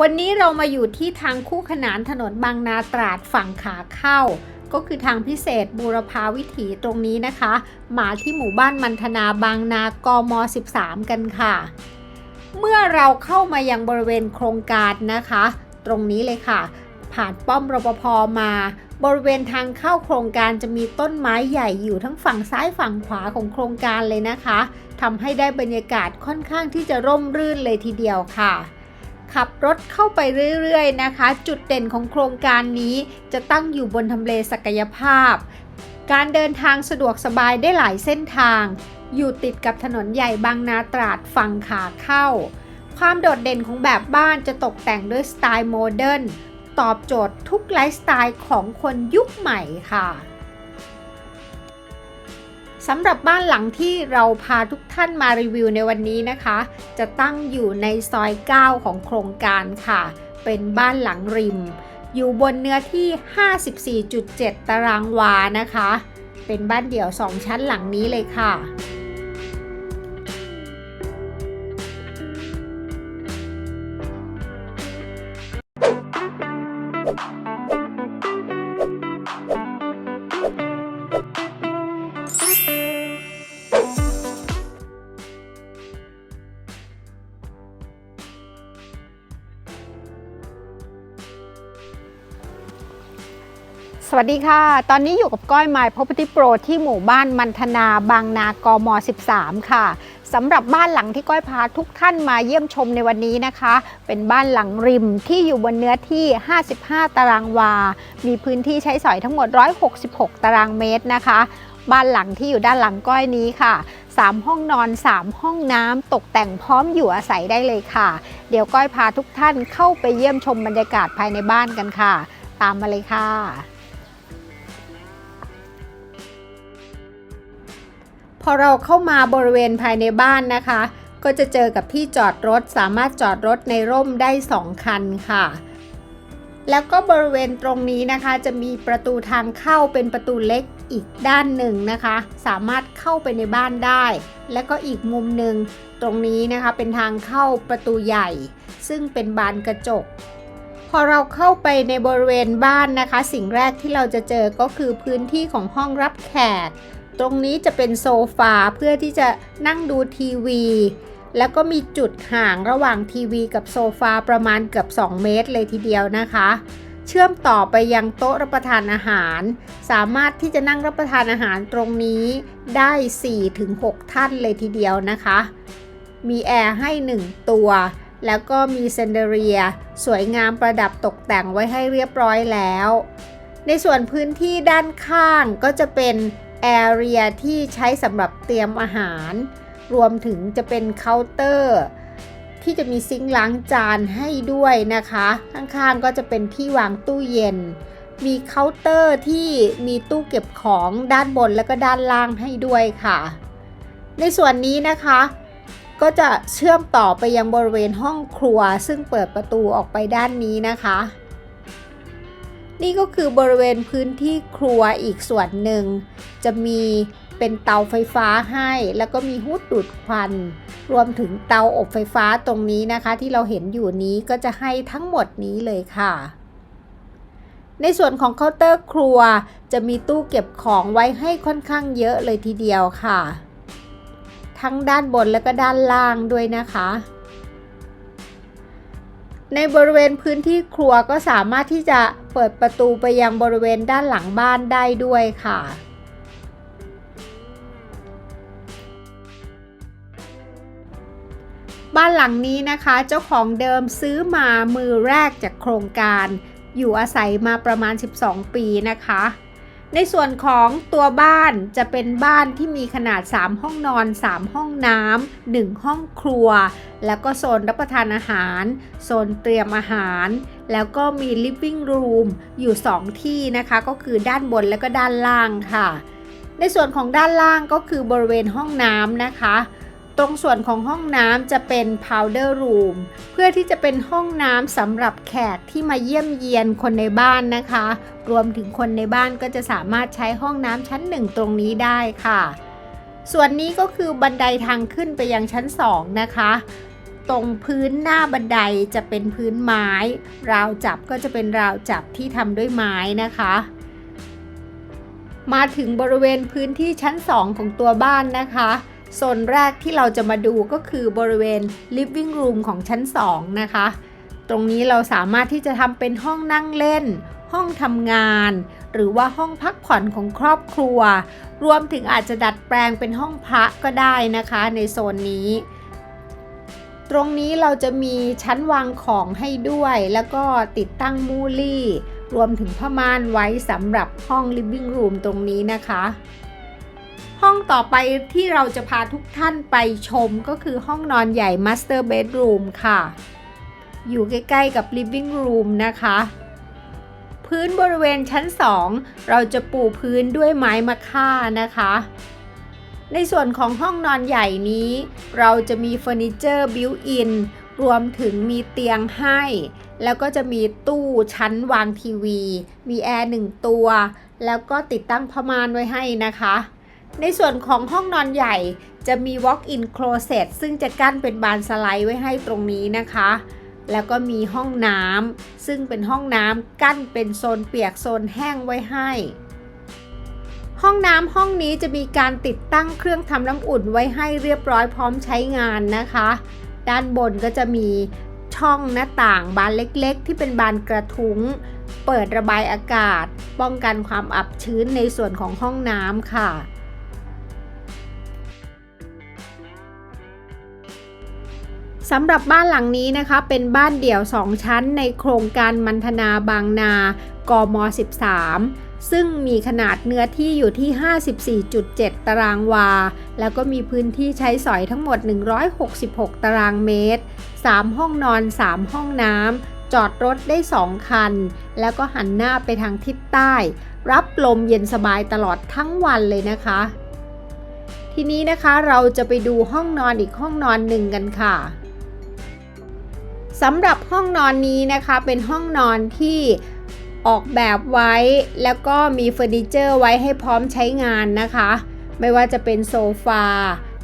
วันนี้เรามาอยู่ที่ทางคู่ขนานถนนบางนาตราดฝั่งขาเข้า ก็คือทางพิเศษบูรพาวิถีตรงนี้นะคะ มาที่หมู่บ้านมันธนาบางนากม 13 กันค่ะ เมื่อเราเข้ามายังบริเวณโครงการนะคะ ตรงนี้เลยค่ะ ผ่านป้อมรปภมา บริเวณทางเข้าโครงการจะมีต้นไม้ใหญ่อยู่ทั้งฝั่งซ้ายฝั่งขวาของโครงการเลยนะคะทำให้ได้บรรยากาศค่อนข้างที่จะร่มรื่นเลยทีเดียวค่ะ ขับรถเข้าไปเรื่อยๆนะคะ จุดเด่นของโครงการนี้จะตั้งอยู่บนทำเลศักยภาพ การเดินทางสะดวกสบายได้หลายเส้นทาง อยู่ติดกับถนนใหญ่บางนาตราดฝั่งขาเข้า ความโดดเด่นของแบบบ้านจะตกแต่งด้วยสไตล์โมเดิร์นตอบโจทย์ทุกไลฟ์สไตล์ของคนยุคใหม่ค่ะ สำหรับบ้านหลังที่เราพาทุกท่านมารีวิวในวันนี้นะคะ จะตั้งอยู่ในซอย 9 ของโครงการค่ะ เป็นบ้านหลังริม อยู่บนเนื้อที่ 54.7 ตารางวานะคะ เป็นบ้านเดี่ยว 2 ชั้นหลังนี้เลยค่ะ สวัสดีค่ะ ตอนนี้อยู่กับก้อยไมล์ Property Pro ที่หมู่บ้านมันธนาบางนากม 13 ค่ะสำหรับบ้านหลังที่ก้อยพาทุกท่านมาเยี่ยมชมในวันนี้นะคะ เป็นบ้านหลังริมที่อยู่บนเนื้อที่ 55 ตารางวา มีพื้นที่ใช้สอยทั้งหมด 166 ตารางเมตรนะคะ บ้านหลังที่อยู่ด้านหลังก้อยนี้ค่ะ 3 ห้องนอน 3 ห้องน้ำตกแต่งพร้อมอยู่อาศัยได้เลยค่ะ เดี๋ยวก้อยพาทุกท่านเข้าไปเยี่ยมชมบรรยากาศภายในบ้านกันค่ะ ตามมาเลยค่ะ พอเราเข้ามาบริเวณภายในบ้านนะคะ ก็จะเจอกับที่จอดรถสามารถจอดรถในร่มได้ 2 คันค่ะ แล้วก็บริเวณตรงนี้นะคะ จะมีประตูทางเข้าเป็นประตูเล็กอีกด้านหนึ่งนะคะ สามารถเข้าไปในบ้านได้ แล้วก็อีกมุมหนึ่งตรงนี้นะคะเป็นทางเข้าประตูใหญ่ ซึ่งเป็นบานกระจกพอเราเข้าไปในบริเวณบ้านนะคะ สิ่งแรกที่เราจะเจอก็คือพื้นที่ของห้องรับแขก ตรงนี้จะเป็นโซฟาเพื่อที่จะนั่งดูทีวี แล้วก็มีจุดห่างระหว่างทีวีกับโซฟาประมาณเกือบ 2 เมตรเลยทีเดียวนะคะ เชื่อมต่อไปยังโต๊ะรับประทานอาหาร สามารถที่จะนั่งรับประทานอาหารตรงนี้ได้ 4-6 ท่านเลยทีเดียวนะคะ มีแอร์ให้ 1 ตัว แล้วก็มีเซนเดเรีย สวยงามประดับตกแต่งไว้ให้เรียบร้อยแล้ว ในส่วนพื้นที่ด้านข้างก็จะเป็น แอเรียที่ใช้สำหรับเตรียมอาหาร รวมถึงจะเป็นเคาน์เตอร์ ที่จะมีซิงค์ล้างจานให้ด้วยนะคะ ข้างๆก็จะเป็นที่วางตู้เย็น มีเคาน์เตอร์ที่มีตู้เก็บของด้านบนแล้วก็ด้านล่างให้ด้วยค่ะ ในส่วนนี้นะคะก็จะเชื่อมต่อไปยังบริเวณห้องครัว ซึ่งเปิดประตูออกไปด้านนี้นะคะ นี่ก็คือบริเวณพื้นที่ครัวอีกส่วนหนึ่ง จะมีเป็นเตาไฟฟ้าให้ แล้วก็มีฮุดดูดควัน รวมถึงเตาอบไฟฟ้าตรงนี้นะคะ ที่เราเห็นอยู่นี้ก็จะให้ทั้งหมดนี้เลยค่ะ ในส่วนของเคาน์เตอร์ครัว จะมีตู้เก็บของไว้ให้ค่อนข้างเยอะเลยทีเดียวค่ะ ทั้งด้านบนและก็ด้านล่างด้วยนะคะ ในบริเวณพื้นที่ครัวก็สามารถที่จะเปิดประตูไปยังบริเวณด้านหลังบ้านได้ด้วยค่ะ บ้านหลังนี้นะคะ เจ้าของเดิมซื้อมามือแรกจากโครงการ อยู่อาศัยมาประมาณ 12 ปีนะคะ ในส่วนของตัวบ้านจะเป็นบ้านที่มีขนาด 3 ห้องนอน 3 ห้องน้ำ1ห้องครัว แล้วก็โซนรับประทานอาหาร โซนเตรียมอาหาร แล้วก็มี living room อยู่ 2 ที่นะคะ ก็คือด้านบนแล้วก็ด้านล่างค่ะ ในส่วนของด้านล่างก็คือบริเวณห้องน้ำนะคะ ตรงส่วนของห้องน้ำจะเป็น powder room เพื่อที่จะเป็นห้องน้ำสำหรับแขกที่มาเยี่ยมเยียนคนในบ้านนะคะ รวมถึงคนในบ้านก็จะสามารถใช้ห้องน้ำชั้นหนึ่งตรงนี้ได้ค่ะ ส่วนนี้ก็คือบันไดทางขึ้นไปยังชั้น 2 นะคะ ตรงพื้นหน้าบันไดจะเป็นพื้นไม้ ราวจับก็จะเป็นราวจับที่ทำด้วยไม้นะคะมาถึงบริเวณพื้นที่ชั้น 2 ของตัวบ้านนะคะ โซนแรกที่เราจะมาดูก็คือบริเวณ living room ของชั้น 2 นะคะ ตรงนี้เราสามารถที่จะทำเป็นห้องนั่งเล่น ห้องทำงาน หรือว่าห้องพักผ่อนของครอบครัว รวมถึงอาจจะดัดแปลงเป็นห้องพระก็ได้นะคะในโซนนี้ตรงนี้เราจะมีชั้นวางของให้ด้วย แล้วก็ติดตั้งมูลี่ รวมถึงผ้าม่านไว้สำหรับห้อง living room ตรงนี้นะคะ ห้องต่อไปที่เราจะพาทุกท่านไปชมก็คือห้องนอนใหญ่ master bedroom ค่ะ อยู่ใกล้ๆกับ living room นะคะ พื้นบริเวณชั้น 2 เราจะปูพื้นด้วยไม้มะค่านะคะ ในส่วนของห้องนอนใหญ่นี้ เราจะมีเฟอร์นิเจอร์บิวอินรวมถึงมีเตียงให้ แล้วก็จะมีตู้ชั้นวางทีวี มีแอร์หนึ่งตัว แล้วก็ติดตั้งผ้าม่านไว้ให้นะคะ ในส่วนของห้องนอนใหญ่จะมี walk-in closet ซึ่งจะกั้นเป็นบานสไลด์ไว้ให้ตรงนี้นะคะ แล้วก็มีห้องน้ำซึ่งเป็นห้องน้ำกั้นเป็นโซนเปียกโซนแห้งไว้ให้ ห้องน้ำห้องนี้จะมีการติดตั้งเครื่องทำน้ำอุ่นไว้ให้เรียบร้อยพร้อมใช้งานนะคะ ด้านบนก็จะมีช่องหน้าต่างบานเล็กๆ ที่เป็นบานกระทุ้ง เปิดระบายอากาศ ป้องกันความอับชื้นในส่วนของห้องน้ำค่ะ สำหรับบ้านหลังนี้นะคะเป็นบ้านเดี่ยว 2 ชั้นในโครงการมันธนาบางนากม 13 ซึ่งมีขนาดเนื้อที่อยู่ที่ 54.7 ตารางวา แล้วก็มีพื้นที่ใช้สอยทั้งหมด 166 ตารางเมตร 3 ห้องนอน 3 ห้องน้ำ จอดรถได้ 2 คัน แล้วก็หันหน้าไปทางทิศใต้ รับลมเย็นสบายตลอดทั้งวันเลยนะคะ ทีนี้นะคะเราจะไปดูห้องนอนอีกห้องนอนหนึ่งกันค่ะ สำหรับห้องนอนนี้นะคะเป็นห้องนอนที่ออกแบบไว้ แล้วก็มีเฟอร์นิเจอร์ไว้ให้พร้อมใช้งานนะคะ ไม่ว่าจะเป็นโซฟา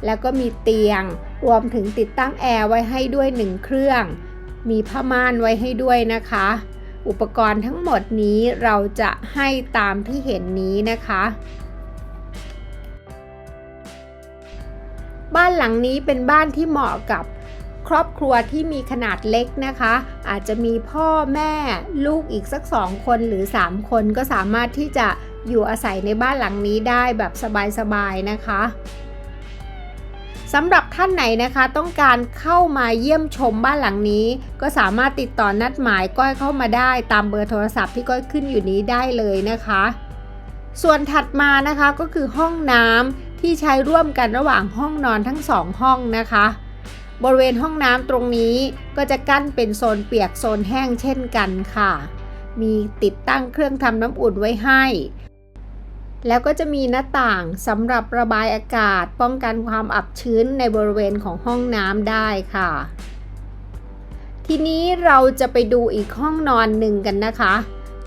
แล้วก็มีเตียง รวมถึงติดตั้งแอร์ไว้ให้ด้วยหนึ่งเครื่อง มีผ้าม่านไว้ให้ด้วยนะคะ อุปกรณ์ทั้งหมดนี้เราจะให้ตามที่เห็นนี้นะคะ บ้านหลังนี้เป็นบ้านที่เหมาะกับ ครอบครัวที่มีขนาดเล็กนะคะ อาจจะมีพ่อแม่ลูกอีกสักสองคนหรือ 3 คนก็สามารถที่จะอยู่อาศัยในบ้านหลังนี้ได้แบบสบายๆนะคะสำหรับท่านไหนนะคะต้องการเข้ามาเยี่ยมชมบ้านหลังนี้ ก็สามารถติดต่อนัดหมายก้อยเข้ามาได้ตามเบอร์โทรศัพท์ที่ก้อยขึ้นอยู่นี้ได้เลยนะคะ ส่วนถัดมานะคะก็คือห้องน้ำที่ใช้ร่วมกันระหว่างห้องนอนทั้งสองห้องนะคะ บริเวณห้องน้ำตรงนี้ก็จะกั้นเป็นโซนเปียกโซนแห้งเช่นกันค่ะ มีติดตั้งเครื่องทำน้ำอุ่นไว้ให้ แล้วก็จะมีหน้าต่างสำหรับระบายอากาศป้องกันความอับชื้นในบริเวณของห้องน้ำได้ค่ะ ทีนี้เราจะไปดูอีกห้องนอนหนึ่งกันนะคะ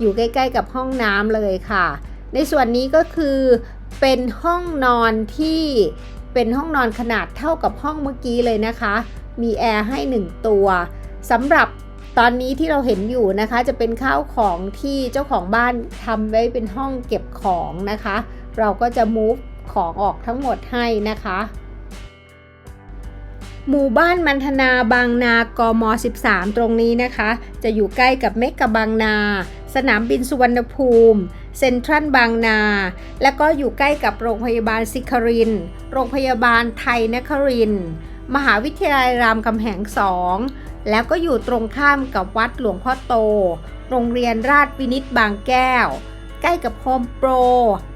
อยู่ใกล้ๆกับห้องน้ำเลยค่ะ ในส่วนนี้ก็คือเป็นห้องนอนที่ เป็นห้องนอนขนาดเท่ากับห้องเมื่อกี้เลยนะคะ มีแอร์ให้ 1 ตัวสำหรับตอนนี้ที่เราเห็นอยู่นะคะจะเป็นข้าวของที่เจ้าของบ้านทำไว้เป็นห้องเก็บของนะคะ เราก็จะ move ของออกทั้งหมดให้นะคะ หมู่บ้านมันธนาบางนากม 13 ตรงนี้นะคะ จะอยู่ใกล้กับเมกะบางนา สนามบินสุวรรณภูมิ เซ็นทรัลบางนา และก็อยู่ใกล้กับโรงพยาบาลสิคริน โรงพยาบาลไทยนคริน มหาวิทยาลัยรามคำแหง2แล้วก็อยู่ตรงข้ามกับวัดหลวงพ่อโต โรงเรียนราชวินิตบางแก้ว ใกล้กับโฮมโปร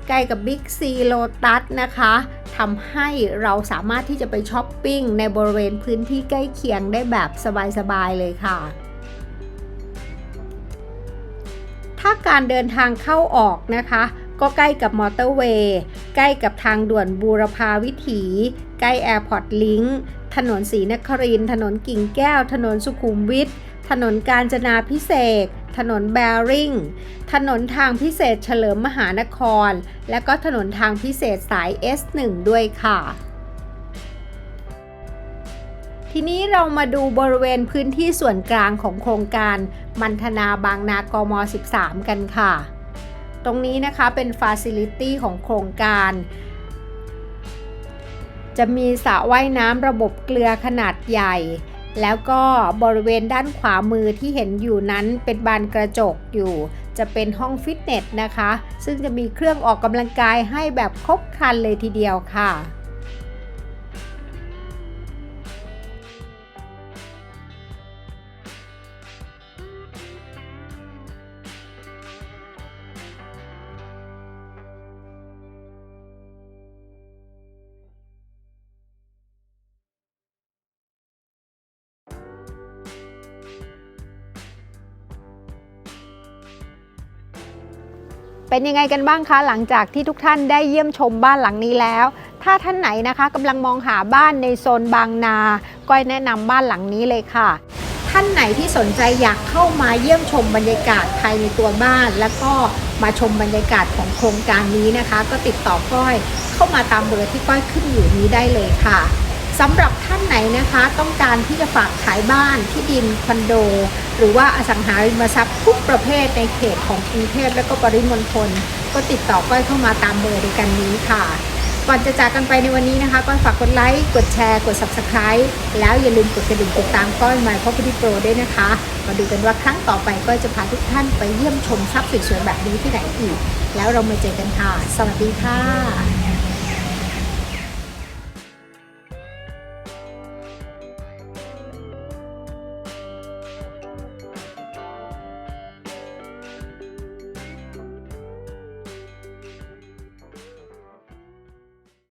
ใกล้กับบิ๊กซีโลตัสนะคะทำให้เราสามารถที่จะไปช้อปปิ้งในบริเวณพื้นที่ใกล้เคียงได้แบบสบายๆเลยค่ะ ถ้าการเดินทางเข้าออกนะคะ ก็ใกล้กับมอเตอร์เวย์ใกล้กับทางด่วนบูรพาวิถี ใกล้แอร์พอร์ตลิงค์ถนนศรีนครินถนนกิ่งแก้ว ถนนสุขุมวิทถนนกาญจนาพิเศษ ถนนแบริ่ง ถนนทางพิเศษเฉลิมมหานคร และก็ถนนทางพิเศษสาย S1 ด้วยค่ะ ทีนี้เรามาดูบริเวณพื้นที่ส่วนกลางของโครงการมันธนาบางนากม 13 กันค่ะ ตรงนี้นะคะเป็นฟ a ซิลิตี้ของโครงการ จะมีสระว่ายน้ำระบบเกลือขนาดใหญ่ แล้วก็บริเวณด้านขวามือที่เห็นอยู่นั้นเป็นบานกระจกอยู่ จะเป็นห้องฟิตเนสนะคะ ซึ่งจะมีเครื่องออกกำลังกายให้แบบครบครันเลยทีเดียวค่ะ เป็นยังไงกันบ้างคะหลังจากที่ทุกท่านได้เยี่ยมชมบ้านหลังนี้แล้ว ถ้าท่านไหนนะคะกำลังมองหาบ้านในโซนบางนาก้อยแนะนำบ้านหลังนี้เลยค่ะ ท่านไหนที่สนใจอยากเข้ามาเยี่ยมชมบรรยากาศภายในตัวบ้าน แล้วก็มาชมบรรยากาศของโครงการนี้นะคะ ก็ติดต่อก้อยเข้ามาตามเบอร์ที่ก้อยขึ้นอยู่นี้ได้เลยค่ะ สำหรับท่านไหนนะคะต้องการที่จะฝากขายบ้านที่ดินคอนโด หรือว่าอสังหาริมทรัพย์ทุกประเภทในเขตของกรุงเทพและก็ปริมณฑลก็ติดต่อก้อยเข้ามาตามเบอร์เดียวกันนี้ค่ะ ก่อนจะจากกันไปในวันนี้นะคะก้อยฝากกดไลค์กดแชร์ กด Subscribe แล้วอย่าลืมกดกระดิ่งติดตามก้อย My Property Pro ด้วยนะคะ มาดูกันว่าครั้งต่อไปก้อยจะพาทุกท่านไปเยี่ยมชมทรัพย์สวยๆแบบนี้ที่ไหนอีก แล้วเรามาเจอกันค่ะ สวัสดีค่ะ